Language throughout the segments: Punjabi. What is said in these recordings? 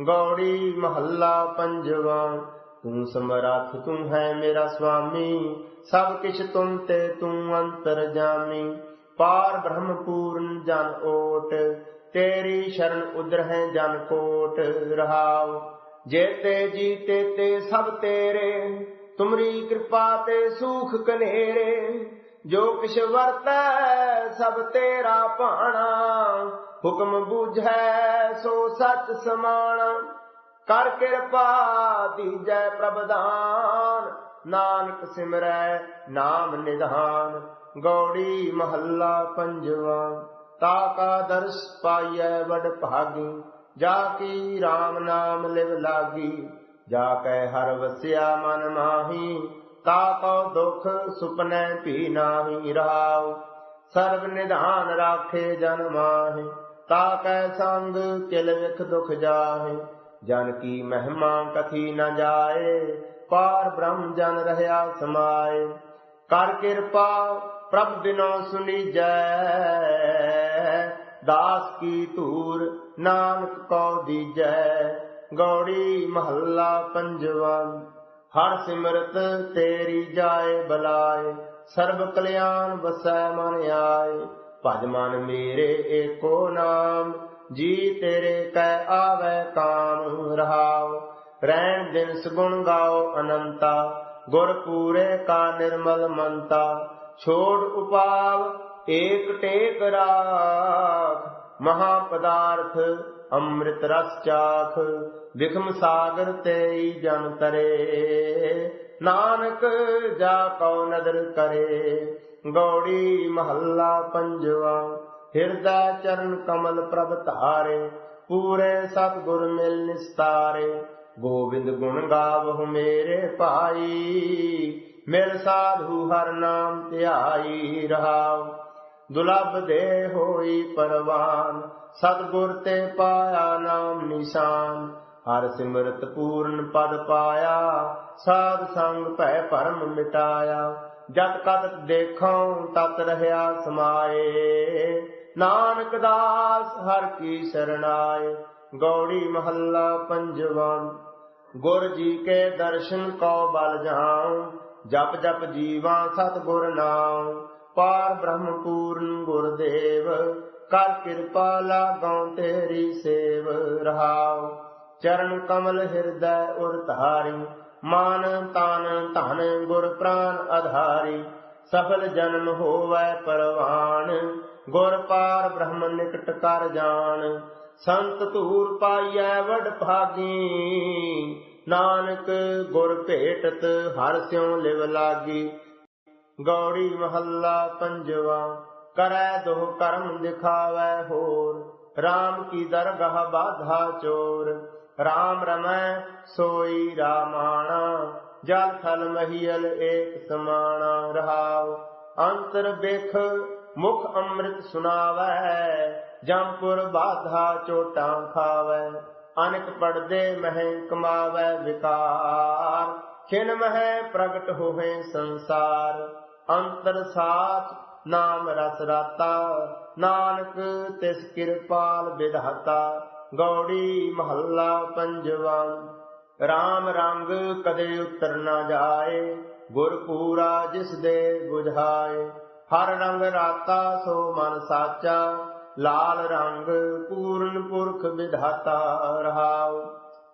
ਗੌੜੀ ਮਹੱਲਾ ਪੰਜਵਾ। ਤੂੰ ਸਮਰੱਥ, ਤੂੰ ਹੈ ਮੇਰਾ ਸੁਆਮੀ ਸਭ ਕਿਛ ਤੁਮ ਤੇ ਤੂੰ ਅੰਤਰ ਜਾਮੀ। ਪਾਰ ਬ੍ਰਹਮ ਪੂਰਨ ਜਨ ਓਟ, ਤੇਰੀ ਸ਼ਰਨ ਉਦਰ ਹੈ ਜਨ ਕੋਟ। ਰਹਾਉ ਜੇਤੇ ਜੀਤੇ ਤੇ ਸਭ ਤੇਰੇ। ਤੁਮਰੀ ਕਿਰਪਾ ਤੇ ਸੂਖ ਕਨੇਰੇ। ਜੋ ਕਿਛ ਵਰਤੈ ਸਭ ਤੇਰਾ ਭਾਣਾ। ਹੁਕਮ ਬੂਝੈ ਸੋ ਸੱਚ ਸਮਾਣਾ ਕਰ ਕਿਰਪਾ ਦੀਜੈ ਪ੍ਰਭਦਾਨ ਨਾਨਕ ਸਿਮਰੈ ਨਾਮ ਨਿਧਾਨ, ਗੌੜੀ ਮਹੱਲਾ ਪੰਜਵਾ। ਤਾ ਕਾ ਦਰਸ ਪਾਈਐ ਵਡ ਭਾਗੀ, ਜਾ ਕੀ RAM ਨਾਮ ਲਿਵ ਲਾਗੀ। ਜਾ ਕੈ ਹਰ ਵਸਿਆ ਮਨ ਮਾਹੀ, ਤਾ ਕੋ ਦੁਖ ਸੁਪਨੈ ਭੀ ਨਾਹੀ ਰਹਾਉ ਸਰਬ ਨਿਧਾਨ ਰਾਖੇ ਜਨ ਮਾਹੇ ਤਾ ਕੈ ਸੰਗ ਕਿਲ ਵਿਖ ਦੁਖ ਜਾਹੇ, ਜਨ ਕੀ ਮਹਿਮਾ ਕਥੀ ਨ ਜਾਏ, ਪਾਰ ਬ੍ਰਹਮ ਜਨ ਰਹਾ ਸਮਾਏ। ਕਰ ਕਿਰਪਾ ਪ੍ਰਭ ਬਿਨੋ ਸੁਨੀਜੈ, ਦਾਸ ਕੀ ਧੂਰ ਨਾਨਕ ਕੋ ਦੀਜੈ, ਗੌੜੀ ਮਹੱਲਾ ਪੰਜਵਾ। ਹਰ ਸਿਮਰਤ ਤੇਰੀ ਜਾਏ ਬਲਾਏ, ਸਰਬ ਕਲਿਆਣ ਵਸੈ ਮਨ ਆਏ। ਭਜ ਮਨ ਮੇਰੇ ਏਕੋ ਨਾਮ, ਜੀ ਤੇਰੇ ਕਹਿ ਆਵੈ ਕਾਮ ਰਹਾਉ। ਰਹਿਣ ਦਿਨ ਸਗੁਣ ਗਾਓ ਅਨੰਤਾ, ਗੁਰ ਪੂਰੇ ਕਾ ਨਿਰਮਲ ਮੰਤਾ। ਛੋੜ ਉਪਾਵ, ਏਕ ਟੇਕ ਰਾਖ, ਮਹਾ ਪਦਾਰਥ ਅੰਮ੍ਰਿਤ ਰਸ ਚਾਖ। ਵਿਖਮ ਸਾਗਰ ਤੇਈ ਜਨ ਤਰੇ, ਨਾਨਕ ਜਾ ਕਉ ਨਦਰ ਕਰੇ। ਗੌੜੀ ਮਹੱਲਾ ਪੰਜਵਾ, ਹਿਰਦਾ ਚਰਨ ਕਮਲ ਪ੍ਰਭ ਧਾਰੇ, ਪੂਰੇ ਸਤਿਗੁਰ ਮਿਲ ਨਿਸਤਾਰੇ, ਗੋਬਿੰਦ ਗੁਣ ਗਾਵਹੁ ਮੇਰੇ ਭਾਈ, ਮਿਲ ਸਾਧੂ ਹਰ ਨਾਮ ਧਿਆਈ ਰਹਾਉ। ਦੁਲਭ ਦੇ ਹੋਈ ਪਰਵਾਨ, ਸਤਿਗੁਰ ਤੇ ਪਾਇਆ ਨਾਮ ਨਿਸ਼ਾਨ, ਹਰ ਸਿਮਰਤ ਪੂਰਨ ਪਦ ਪਾਇਆ, ਸਾਧ ਸੰਗ ਭੈ ਭਰਮ ਮਿਟਾਇਆ। ਜਤ ਕਤ ਦੇਖਾਂ ਤਤ ਰਹਾ ਸਮਾਏ। ਨਾਨਕ ਦਾਸ ਹਰ ਕੀ ਸਰਣਾਏ। ਗੌੜੀ ਮਹੱਲਾ ਪੰਜਵਾ। ਗੁਰ ਜੀ ਕੇ ਦਰਸ਼ਨ ਕਉ ਬਲ ਜਾਉ। ਜਪ ਜਪ ਜੀਵਾ ਸਤ ਗੁਰ ਨਾਮ ਪਾਰ ਬ੍ਰਹਮ ਪੂਰਨ ਗੁਰਦੇਵ, ਕਰ ਕਿਰਪਾ ਲਾਗਾਂ ਤੇਰੀ ਸੇਵ ਰਹਾਉ। ਚਰਨ ਕਮਲ ਹਿਰਦੈ ਉਰ ਧਾਰੀ ਮਾਨ ਤਨ ਧਨ ਗੁਰ ਪ੍ਰਾਨ ਆਧਾਰੀ, ਸਫਲ ਜਨਮ ਹੋਵੈ ਪਰਵਾਨ। ਗੁਰ ਪਾਰ ਬ੍ਰਹਮ ਨਿਕਟ ਕਰ ਜਾਣ, ਸੰਤ ਧੂਰ ਪਾਈਐ ਵਡ ਭਾਗੀ। ਨਾਨਕ ਗੁਰ ਭੇਟਤ ਹਰ ਸਿਉ ਲਿਵ ਲਾਗੀ। ਗੌੜੀ ਮਹੱਲਾ ਪੰਜਵਾ, ਕਰੈ ਦੋ ਕਰਮ ਦਿਖਾਵੈ ਹੋਰ। RAM ਕੀ ਦਰਗਾਹ ਬਾਧਾ ਚੋਰ। RAM ਰਮੈ ਸੋਈ ਰਾਮਾਣਾ, ਜਲ ਥਲ ਮਹੀਲ ਏਕ ਸਮਾਣਾ, ਰਹਾਉ ਅੰਤਰ ਬਿਖ ਮੁਖ ਅੰਮ੍ਰਿਤ ਸੁਨਾਵੈ ਜੰਪੁਰ ਬਾਧਾ ਚੋਟਾਂ ਖਾਵੈ, ਅਨਕ ਪੜਦੇ ਮਹਿ ਕਮਾਵੈ ਵਿਕਾਰ, ਖਿਨ ਮਹਿ ਪ੍ਰਗਟ ਹੋਵੇ ਸੰਸਾਰ, ਅੰਤਰ ਸਾਥ ਨਾਮ ਰਸ ਰਾਤਾ, ਨਾਨਕ ਤਿਸ ਕਿਰਪਾਲ ਵਿਧਾਤਾ ਗੌੜੀ ਮਹੱਲਾ ਪੰਜਵਾ। RAM ਰੰਗ ਕਦੇ ਉਤਰ ਨਾ ਜਾਏ ਗੁਰ ਪੂਰਾ ਜਿਸ ਦੇ 부ਝਾਏ ਹਰ ਰੰਗ ਰਾਤਾ ਸੋ ਮਨ ਸਾਚਾ, ਲਾਲ ਰੰਗ ਪੂਰਨ ਪੁਰਖ ਵਿਧਾਤਾ ਰਹਾਉ।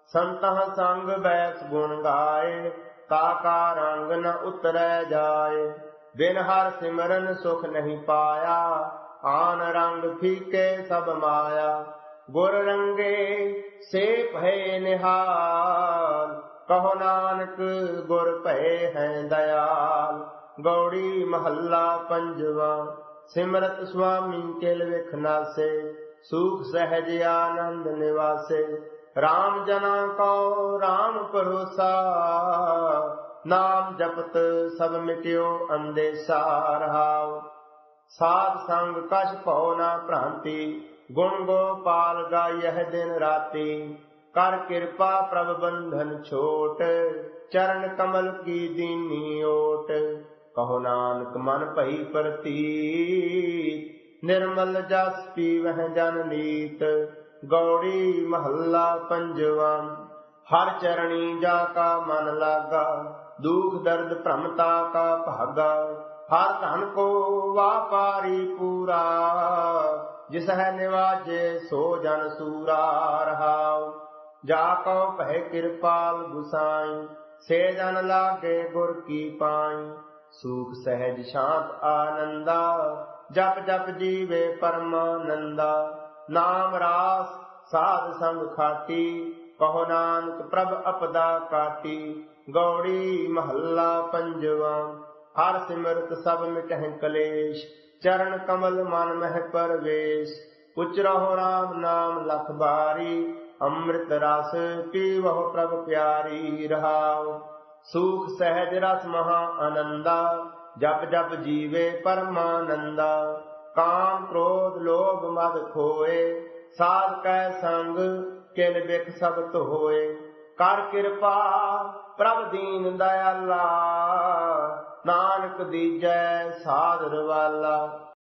ਸੰਤਹ ਸੰਗ ਬੈਸ ਗੁਣ ਗਾਏ, ਕਾਕਾ ਰੰਗ ਨ ਉਤਰੈ ਜਾਏ। ਬਿਨ ਹਰ ਸਿਮਰਨ ਸੁਖ ਨਹੀਂ ਪਾਇਆ, ਆਨ ਰੰਗ ਫੀਕੇ ਸਭ ਮਾਇਆ। ਗੁਰ ਰੰਗੇ ਸੇ ਭੈ ਨਿਹਾਲ। ਕਹੋ ਨਾਨਕ ਗੁਰ ਭਏ ਹੈ ਦਇਆਲ। ਗੌੜੀ ਮਹੱਲਾ ਪੰਜਵਾ, ਸਿਮਰਤ ਸੁਆਮੀ ਕੇਲ ਵਿਖ ਨਾਸੇ ਸਹਿਜ ਆਨੰਦ ਨਿਵਾਸੇ। RAM ਜਨਾ ਕੋ RAM ਭਰੋਸਾ, ਨਾਮ ਜਪਤ ਸਭ ਮਿਟਿਓ ਅੰਦੇਸਾ ਰਹਾਉ ਸਾਧ ਸੰਗ ਕਛ ਭਉ ਨਾ ਭ੍ਰਾਂਤੀ ਗੁਣ ਗੋਪਾਲ ਗਾਇਹ ਦਿਨ ਰਾਤੀ, ਕਰ ਕਿਰਪਾ ਪ੍ਰਭ ਬੰਧਨ ਛੋਟ, ਚਰਨ ਕਮਲ ਕੀ ਦੀਨੀ ਓਟ। ਕਹੋ ਨਾਨਕ, ਮਨ ਭਈ ਪ੍ਰਤੀਤ, ਨਿਰਮਲ ਜਸ ਪੀਵਹਿ ਜਨ ਨੀਤ। ਗੌੜੀ ਮਹੱਲਾ ਪੰਜਵਾ, ਹਰ ਚਰਣੀ ਜਾ ਕਾ ਮਨ ਲਾਗਾ, ਦੁਖ ਦਰਦ ਭ੍ਰਮਤਾ ਕਾ ਭਾਗਾ। ਹਰ ਧਨ ਕੋ ਵਾਪਾਰੀ ਪੂਰਾ ਜਿਸ ਹੈ ਨਿਵਾਜੇ ਸੋ ਜਨ ਸੂਰਾ ਰਹਾਉ ਜਾ ਕਉ ਭੈ ਕਿਰਪਾਲ ਗੁਸਾਈ ਸੇ ਜਨ ਲਾਗੇ ਗੁਰ ਕੀ ਪਾਈ ਸੂਖ ਸਹਿਜ ਸ਼ਾਂਤ ਆਨੰਦਾ ਜਪ ਜਪ ਜੀਵੇ ਪਰਮਾਨੰਦਾ ਨਾਮ ਰਾਸ ਸਾਧ ਸੰਗ ਖਾਟੀ ਕਹੋ ਨਾਨਕ ਪ੍ਰਭ ਅਪਦਾ ਕਾਟੀ ਗੌੜੀ ਮਹੱਲਾ ਪੰਜਵਾ ਹਰ ਸਿਮਰਤ ਸਭ ਮਿਟਹਿ ਕਲੇਸ਼ ਚਰਨ ਕਮਲ ਮਨ ਮਹਿ ਪਰਵੇਸ਼। ਉਚਰਹੁ ਰਾਮ ਨਾਮ ਲਖ ਬਾਰੀ, ਅੰਮ੍ਰਿਤ ਰਸ ਪੀਵਹੁ ਪ੍ਰਭ ਪਿਆਰੀ ਰਹਾਉ। ਸੂਖ ਸਹਿਜ ਰਸ ਮਹਾ ਆਨੰਦਾ, ਜਪ ਜਪ ਜੀਵੇ ਪਰਮਾਨੰਦਾ। ਕਾਮ ਕ੍ਰੋਧ ਲੋਭ ਮਦ ਖੋਏ, ਸਾਧ ਕੈ ਸੰਗ ਕਿਲ ਬਿਖ ਸਭ ਹੋਏ ਕਰ ਕਿਰਪਾ ਪ੍ਰਭ ਦੀਨ ਦਇਆਲਾ। ਨਾਨਕ ਦੀਜੈ ਸਾਧ ਰਵਾਲਾ